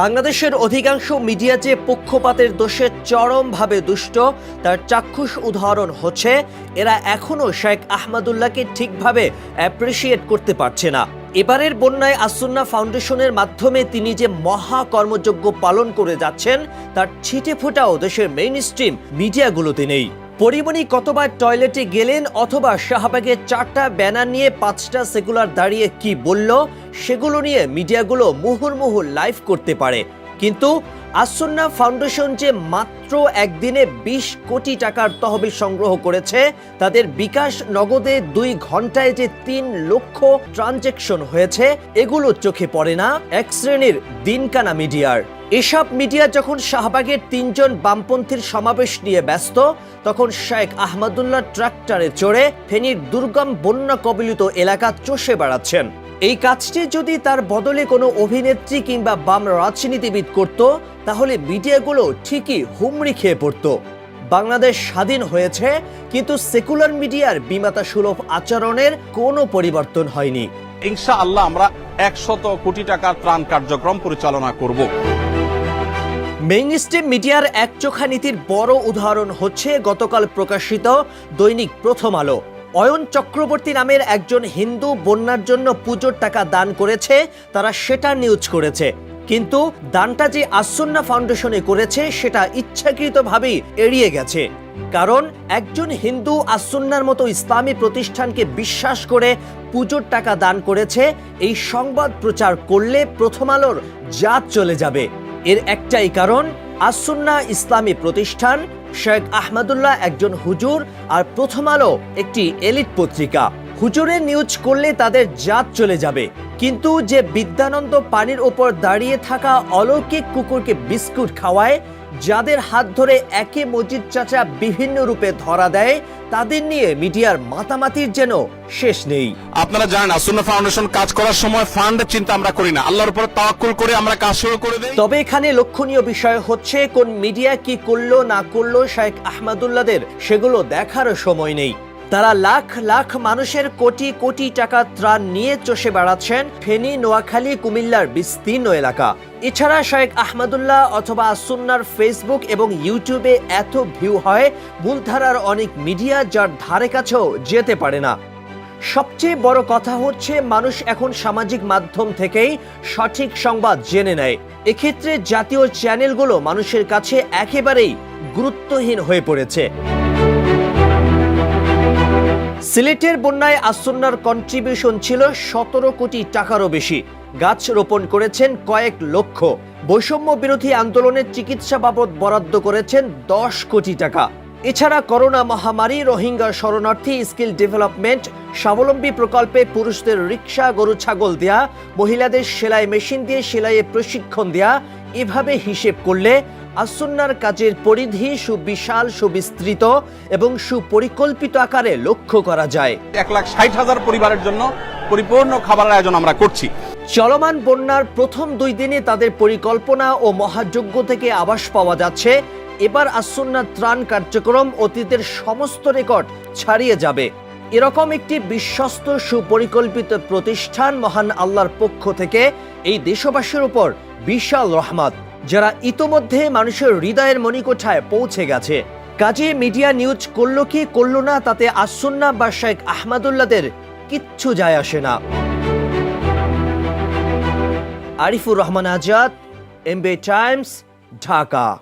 বাংলাদেশের অধিকাংশ মিডিয়া যে পক্ষপাতের দোষে চরমভাবে দুষ্ট, তার চাক্ষুষ উদাহরণ হচ্ছে, এরা এখনও শেখ আহমদুল্লাহকে ঠিকভাবে অ্যাপ্রিসিয়েট করতে পারছে না। এবারের বন্যায় আসুন্না ফাউন্ডেশনের মাধ্যমে তিনি যে মহা কর্মযজ্ঞ পালন করে যাচ্ছেন, তার ছিটে ফোটাও দেশের মেইন স্ট্রিম মিডিয়াগুলোতে নেই। পরিমণি কতবার টয়লেটে গেলেন অথবা শাহবাগের চারটা ব্যানার নিয়ে পাঁচটা সেকুলার দাঁড়িয়ে কি বলল, সেগুলো নিয়ে মিডিয়াগুলো মুহুর্মুহু লাইভ করতে পারে। কিন্তু আসন্না ফাউন্ডেশন যে মাত্র একদিনে বিশ কোটি টাকার তহবিল সংগ্রহ করেছে, তাদের বিকাশ নগদে দুই ঘন্টায় যে তিন লক্ষ ট্রানজেকশন হয়েছে, এগুলো চোখে পড়ে না, এক শ্রেণির দিনকানা মিডিয়ার। এসব মিডিয়া যখন শাহবাগের তিনজন বামপন্থীর সমাবেশ নিয়ে ব্যস্ত, তখন শেখ আহমদুল্লাহ ট্রাক্টরে চড়ে ফেনীর দুর্গম বন্যা কবলিত এলাকা চষে বেড়াচ্ছেন। এই কাজটি যদি তার বদলে কোনো অভিনেত্রী কিংবা বাম রাজনীতিবিদ করত, তাহলে মিডিয়াগুলো ঠিকই হুমড়ি খেয়ে পড়ত। বাংলাদেশ স্বাধীন হয়েছে, কিন্তু সেকুলার মিডিয়ার বিমাতা সুলভ আচরণের কোনো পরিবর্তন হয়নি। ইনশা আল্লাহ আমরা একশত কোটি টাকার ত্রাণ কার্যক্রম পরিচালনা করব। মেইনস্ট্রিম মিডিয়ার একচোখা নীতির বড় উদাহরণ হচ্ছে গতকাল প্রকাশিত দৈনিক প্রথম আলো। অয়ন চক্রবর্তী নামের একজন হিন্দু বন্যার জন্য পুজোর টাকা দান করেছে, তারা সেটা নিউজ করেছে। কিন্তু দানটা যে আসন্না ফাউন্ডেশনে করেছে, সেটা ইচ্ছাকৃতভাবেই এড়িয়ে গেছে। কারণ একজন হিন্দু আসন্নার মতো ইসলামী প্রতিষ্ঠানকে বিশ্বাস করে পুজোর টাকা দান করেছে, এই সংবাদ প্রচার করলে প্রথম আলোর জাত চলে যাবে। এর একটাই কারণ আসুন্না ইসলামী প্রতিষ্ঠান শেখ আহমদুল্লাহ একজন হুজুর আর প্রথম আলো একটি এলিট পত্রিকা। হুজুরের নিউজ করলে তাদের জাত চলে যাবে। কিন্তু যে বিদ্যানন্দ পানির ওপর দাঁড়িয়ে থাকা অলৌকিক কুকুরকে বিস্কুট খাওয়ায় যাদের হাত ধরে একে মজিদ চাচা বিভিন্ন রূপে ধরা দেয় তাদের নিয়ে মিডিয়ার মাতামাতির যেন শেষ নেই। আপনারা জানেন আসুন্না ফাউন্ডেশন কাজ করার সময় ফান্ড চিন্তা আমরা করি না। আল্লাহর উপর তাওয়াক্কুল করে আমরা কাজ শুরু করে দেই। তবে এখানে লক্ষণীয় বিষয় হচ্ছে কোন মিডিয়া কি করল না করল শেখ আহমদুল্লাদের সেগুলো দেখার সময় নেই। তারা লাখ লাখ মানুষের কোটি কোটি টাকা ত্রাণ নিয়ে চষে বেড়াচ্ছেন ফেনী, নোয়াখালী, কুমিল্লার বিস্তীর্ণ এলাকা। এছাড়া শেখ আহমদুল্লাহ অথবা সুন্নার ফেসবুক এবং ইউটিউবে এত ভিউ হয় মূলধারার অনেক মিডিয়া যার ধারে কাছেও যেতে পারে না। সবচেয়ে বড় কথা হচ্ছে, মানুষ এখন সামাজিক মাধ্যম থেকেই সঠিক সংবাদ জেনে নেয়। এক্ষেত্রে জাতীয় চ্যানেলগুলো মানুষের কাছে একেবারেই গুরুত্বহীন হয়ে পড়েছে। সিলেটের বন্যায় আসন্নার কন্ট্রিবিউশন ছিল সতেরো কোটি টাকারও বেশি। গাছ রোপণ করেছেন কয়েক লক্ষ। বৈষম্য বিরোধী আন্দোলনের চিকিৎসা বাবদ বরাদ্দ করেছেন দশ কোটি টাকা। এছাড়া করোনা মহামারী, রোহিঙ্গা শরণার্থী, স্কিল ডেভেলপমেন্ট, স্বাবলম্বী প্রকল্পে পুরুষদের রিক্সা, গরু, ছাগল দেয়া, মহিলাদের সেলাই মেশিন দিয়ে সেলাইয়ে প্রশিক্ষণ দেয়া, এভাবে হিসেব করলে আসন্নার কাজের পরিধি সুবিশাল সুবিস্তৃত এবং সুপরিকল্পিত আকারে লক্ষ্য করা যায়। এক লাখ ষাট হাজার পরিবারের জন্য পরিপূর্ণ খাবারের আয়োজন আমরা করছি। চলমান বন্যার প্রথম দুই দিনে তাদের পরিকল্পনা ও মহাযজ্ঞ থেকে আবাস পাওয়া যাচ্ছে। এবার আসন্না ত্রাণ কার্যক্রম অতীতের সমস্ত রেকর্ড ছাড়িয়ে যাবে। এরকম একটি বিশ্বস্ত সুপরিকল্পিত প্রতিষ্ঠান মহান আল্লাহর পক্ষ থেকে এই দেশবাসীর উপর বিশাল রহমত। যারা ইতোমধ্যে মানুষের হৃদয়ের মণিকোঠায় পৌঁছে গেছে। কাজে মিডিয়া নিউজ করল কি করল না তাতে আসন্না বা শেখ আহমদুল্লাদের কিচ্ছু যায় আসে না। আরিফুর রহমান আজাদ, এমবে টাইমস, ঢাকা।